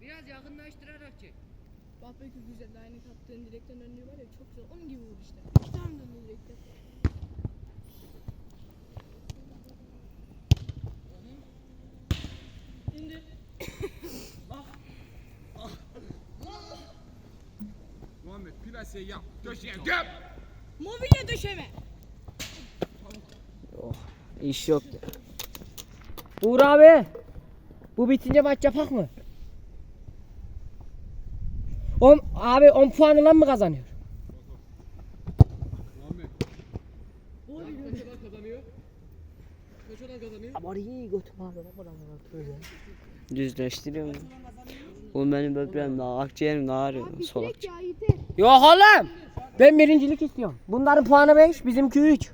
Biraz yakınlaştırarak çek. Bak belki güzel aynı kaptığın direkten önlüğü var ya çok güzel onun gibi vur işte. İki tane döndü direkten. İndir. Muhammed plase yap. Köşeye göm. Mobilya döşeme. İş yok. Uğur abi. Bu bitince maç yapak mı? On, abi 10 puan olan mı kazanıyor? Böyle. Düzleştiriyorum. Oğlum benim böbreğim daha akciğerim daha ağrıyor. Solak. Yok oğlum. Ben birincilik istiyorum. Bunların puanı 5, bizimki 3.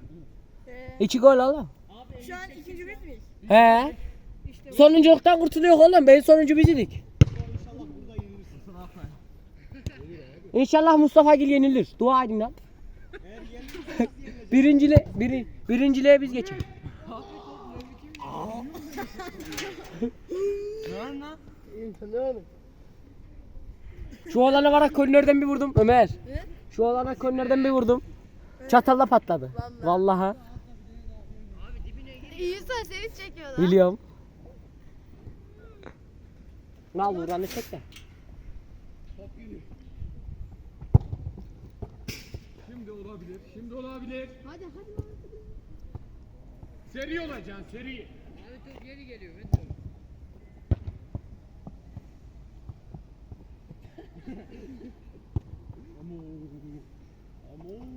2 gol oğlum. Şu an ikinci biz miyiz? He. Sonunculuktan kurtuluyor oğlum. Ben sonuncu bizdik. İnşallah Mustafa Gil yenilir. Dua edin lan. Birincile, biri, birinciliğe biz geçelim. Şu olana var ya kornerden bir vurdum Ömer. Şu olana kornerden bir vurdum. Çatalla patladı. Vallahi. İyiyse seni çekiyorlar. Biliyorum. Al vuranı çek de. Şimdi olabilir. Şimdi olabilir. Hadi hadi. Seri olacaksın seri. Top geri geliyor. Metin. Uy!